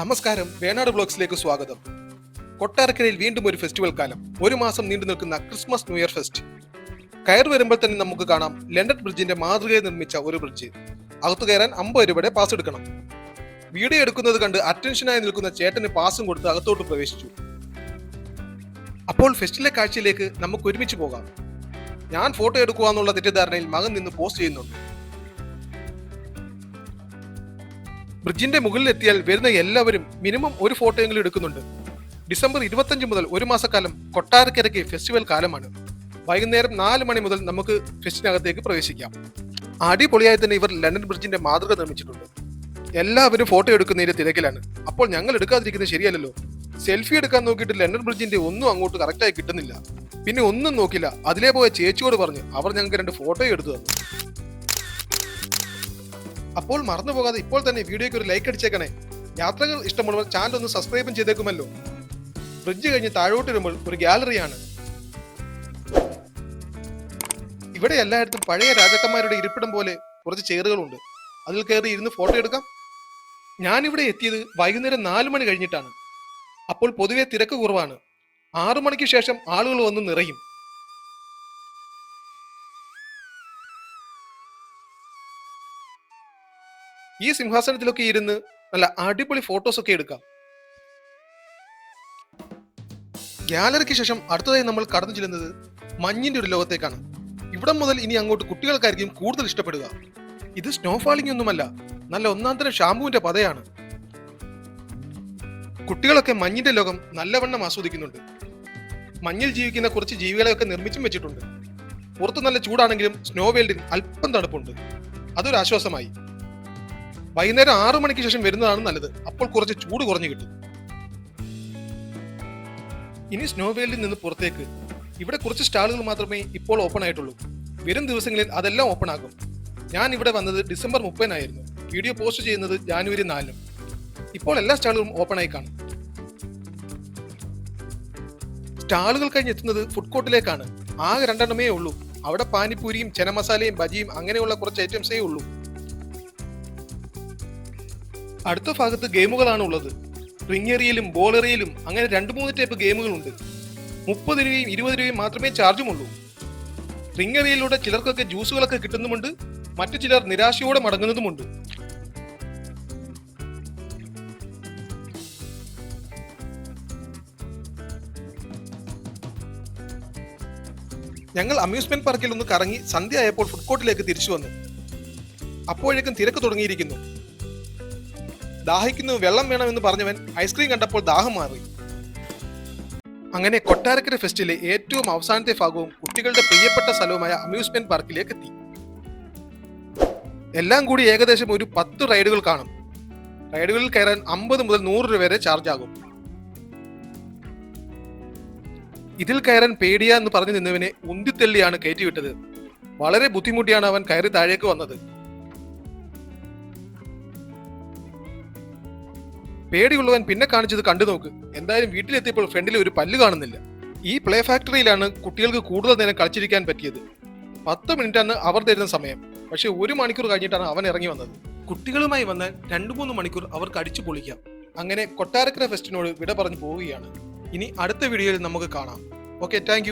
നമസ്കാരം വേണാട് ബ്ലോഗ്സിലേക്ക് സ്വാഗതം. കൊട്ടാരക്കരയിൽ വീണ്ടും ഒരു ഫെസ്റ്റിവൽ കാലം. ഒരു മാസം നീണ്ടു നിൽക്കുന്ന ക്രിസ്മസ് ന്യൂ ഇയർ ഫെസ്റ്റ്. കയറി വരുമ്പോൾ തന്നെ നമുക്ക് കാണാം ലണ്ടൻ ബ്രിഡ്ജിന്റെ മാതൃകയിൽ നിർമ്മിച്ച ഒരു ബ്രിഡ്ജ്. അകത്തു കയറാൻ അമ്പത് രൂപയുടെ പാസ് എടുക്കണം. വീഡിയോ എടുക്കുന്നത് കണ്ട് അറ്റൻഷനായി നിൽക്കുന്ന ചേട്ടന് പാസും കൊടുത്ത് അകത്തോട്ട് പ്രവേശിച്ചു. അപ്പോൾ ഫെസ്റ്റിലെ കാഴ്ചയിലേക്ക് നമുക്ക് ഒരുമിച്ച് പോകാം. ഞാൻ ഫോട്ടോ എടുക്കുക എന്നുള്ള തെറ്റിദ്ധാരണയിൽ മകൻ നിന്ന് പോസ്റ്റ് ചെയ്യുന്നുണ്ട്. ബ്രിഡ്ജിന്റെ മുകളിൽ എത്തിയാൽ വരുന്ന എല്ലാവരും മിനിമം ഒരു ഫോട്ടോയെങ്കിലും എടുക്കുന്നുണ്ട്. ഡിസംബർ ഇരുപത്തഞ്ച് മുതൽ ഒരു മാസക്കാലം കൊട്ടാരക്കരയ്ക്ക് ഫെസ്റ്റിവൽ കാലമാണ്. വൈകുന്നേരം നാല് മണി മുതൽ നമുക്ക് ഫെസ്റ്റിനകത്തേക്ക് പ്രവേശിക്കാം. അടിപൊളിയായി തന്നെ ഇവർ ലണ്ടൻ ബ്രിഡ്ജിന്റെ മാതൃക നിർമ്മിച്ചിട്ടുണ്ട്. എല്ലാവരും ഫോട്ടോ എടുക്കുന്നതിന്റെ തിരക്കിലാണ്. അപ്പോൾ ഞങ്ങൾ എടുക്കാതിരിക്കുന്നത് ശരിയല്ലല്ലോ. സെൽഫി എടുക്കാൻ നോക്കിയിട്ട് ലണ്ടൻ ബ്രിഡ്ജിന്റെ ഒന്നും അങ്ങോട്ട് കറക്റ്റായി കിട്ടുന്നില്ല. പിന്നെ ഒന്നും നോക്കില്ല. അതിലേ പോയ ചേച്ചിയോട് പറഞ്ഞ് അവർ ഞങ്ങൾക്ക് രണ്ട് ഫോട്ടോ എടുത്തു തന്നു. അപ്പോൾ മറന്നു പോകാതെ ഇപ്പോൾ തന്നെ വീഡിയോയ്ക്ക് ഒരു ലൈക്ക് അടിച്ചേക്കണേ. യാത്രകൾ ഇഷ്ടമുള്ളവർ ചാനൽ ഒന്ന് സബ്സ്ക്രൈബും ചെയ്തേക്കുമല്ലോ. ബ്രിഡ്ജ് കഴിഞ്ഞ് താഴോട്ട് വരുമ്പോൾ ഒരു ഗാലറിയാണ് ഇവിടെ എല്ലായിടത്തും പഴയ രാജാക്കന്മാരുടെ ഇരിപ്പിടം പോലെ കുറച്ച് ചെയറുകളുണ്ട് അതിൽ കയറി ഇരുന്ന് ഫോട്ടോ എടുക്കാം. ഞാനിവിടെ എത്തിയത് വൈകുന്നേരം നാല് മണി കഴിഞ്ഞിട്ടാണ്. അപ്പോൾ പൊതുവെ തിരക്ക് കുറവാണ്. ആറു മണിക്ക് ശേഷം ആളുകൾ വന്ന് നിറയും. ഈ സിംഹാസനത്തിലൊക്കെ ഇരുന്ന് നല്ല അടിപൊളി ഫോട്ടോസ് ഒക്കെ എടുക്കാം. ഗാലറിക്ക് ശേഷം അടുത്തതായി നമ്മൾ കടന്നു ചെല്ലുന്നത് മഞ്ഞിന്റെ ഒരു ലോകത്തേക്കാണ്. ഇവിടം മുതൽ ഇനി അങ്ങോട്ട് കുട്ടികൾക്കായിരിക്കും കൂടുതൽ ഇഷ്ടപ്പെടുക. ഇത് സ്നോഫാളിംഗ് ഒന്നുമല്ല നല്ല ഒന്നാം തരം ഷാമ്പുവിന്റെ പതയാണ്. കുട്ടികളൊക്കെ മഞ്ഞിന്റെ ലോകം നല്ലവണ്ണം ആസ്വദിക്കുന്നുണ്ട്. മഞ്ഞിൽ ജീവിക്കുന്ന കുറച്ച് ജീവികളെയൊക്കെ നിർമ്മിച്ചും വെച്ചിട്ടുണ്ട്. പുറത്ത് നല്ല ചൂടാണെങ്കിലും സ്നോ വേൾഡിൽ അല്പം തണുപ്പുണ്ട്. അതൊരു ആശ്വാസമായി. വൈകുന്നേരം ആറു മണിക്ക് ശേഷം വരുന്നതാണ് നല്ലത്. അപ്പോൾ കുറച്ച് ചൂട് കുറഞ്ഞു കിട്ടും. ഇനി സ്നോ വേൾഡിൽ നിന്ന് പുറത്തേക്ക്. ഇവിടെ കുറച്ച് സ്റ്റാളുകൾ മാത്രമേ ഇപ്പോൾ ഓപ്പൺ ആയിട്ടുള്ളൂ. വരും ദിവസങ്ങളിൽ അതെല്ലാം ഓപ്പൺ ആകും. ഞാൻ ഇവിടെ വന്നത് ഡിസംബർ മുപ്പതിനായിരുന്നു. വീഡിയോ പോസ്റ്റ് ചെയ്യുന്നത് ജാനുവരി നാലിനും. ഇപ്പോൾ എല്ലാ സ്റ്റാളുകളും ഓപ്പൺ ആയി കാണും. സ്റ്റാളുകൾ കഴിഞ്ഞ് എത്തുന്നത് ഫുഡ് കോർട്ടിലേക്കാണ് ആകെ രണ്ടെണ്ണമേ ഉള്ളൂ. അവിടെ പാനിപ്പൂരിയും ചെനമസാലയും ബജിയും അങ്ങനെയുള്ള കുറച്ച് ഐറ്റംസേ ഉള്ളൂ. അടുത്ത ഭാഗത്ത് ഗെയിമുകളാണ് ഉള്ളത്. റിംഗ് എറിയലും ബോൾ എറിയലും അങ്ങനെ രണ്ട് മൂന്ന് ടൈപ്പ് ഗെയിമുകളുണ്ട്. മുപ്പത് രൂപയും ഇരുപത് രൂപയും മാത്രമേ ചാർജുമുള്ളൂ റിംഗ് എറിയലിലൂടെ ചിലർക്കൊക്കെ ജ്യൂസുകളൊക്കെ കിട്ടുന്നുമുണ്ട്. മറ്റു ചിലർ നിരാശയോടെ മടങ്ങുന്നതുമുണ്ട്. ഞങ്ങൾ അമ്യൂസ്മെന്റ് പാർക്കിൽ ഒന്ന് കറങ്ങി സന്ധ്യ ആയപ്പോൾ ഫുഡ് കോർട്ടിലേക്ക് തിരിച്ചു വന്നു. അപ്പോഴേക്കും തിരക്ക് തുടങ്ങിയിരിക്കുന്നു. ദാഹിക്കുന്നു വെള്ളം വേണമെന്ന് പറഞ്ഞവൻ ഐസ്ക്രീം കണ്ടപ്പോൾ ദാഹം മാറി. അങ്ങനെ കൊട്ടാരക്കര ഫെസ്റ്റിലെ ഏറ്റവും അവസാനത്തെ ഭാഗവും കുട്ടികളുടെ പ്രിയപ്പെട്ട സ്ഥലവുമായ അമ്യൂസ്മെന്റ് പാർക്കിലേക്ക് എത്തി. എല്ലാം കൂടി ഏകദേശം ഒരു പത്ത് റൈഡുകൾ കാണും. റൈഡുകളിൽ കയറാൻ അമ്പത് മുതൽ നൂറ് രൂപ വരെ ചാർജ് ആകും. ഇതിൽ കയറാൻ പേടിയ എന്ന് പറഞ്ഞു നിന്നവനെ ഉന്തിത്തള്ളിയാണ് കയറ്റിവിട്ടത്. വളരെ ബുദ്ധിമുട്ടിയാണ് അവൻ കയറി താഴേക്ക് വന്നത്. പേടിയുള്ളവൻ പിന്നെ കാണിച്ചത് കണ്ടു നോക്ക്. എന്തായാലും വീട്ടിലെത്തിയപ്പോൾ ഫ്രണ്ടിൽ ഒരു പല്ല് കാണുന്നില്ല. ഈ പ്ലേ ഫാക്ടറിയിലാണ് കുട്ടികൾക്ക് കൂടുതൽ നേരം കളിച്ചിരിക്കാൻ പറ്റിയത്. പത്ത് മിനിറ്റാണ് അവർ തരുന്ന സമയം. പക്ഷെ ഒരു മണിക്കൂർ കഴിഞ്ഞിട്ടാണ് അവൻ ഇറങ്ങി വന്നത്. കുട്ടികളുമായി വന്ന് രണ്ടു മൂന്ന് മണിക്കൂർ അവർക്ക് അടിച്ചു പൊളിക്കാം. അങ്ങനെ കൊട്ടാരക്കര ഫെസ്റ്റിനോട് വിട പറഞ്ഞു പോവുകയാണ്. ഇനി അടുത്ത വീഡിയോയിൽ നമുക്ക് കാണാം. Okay thank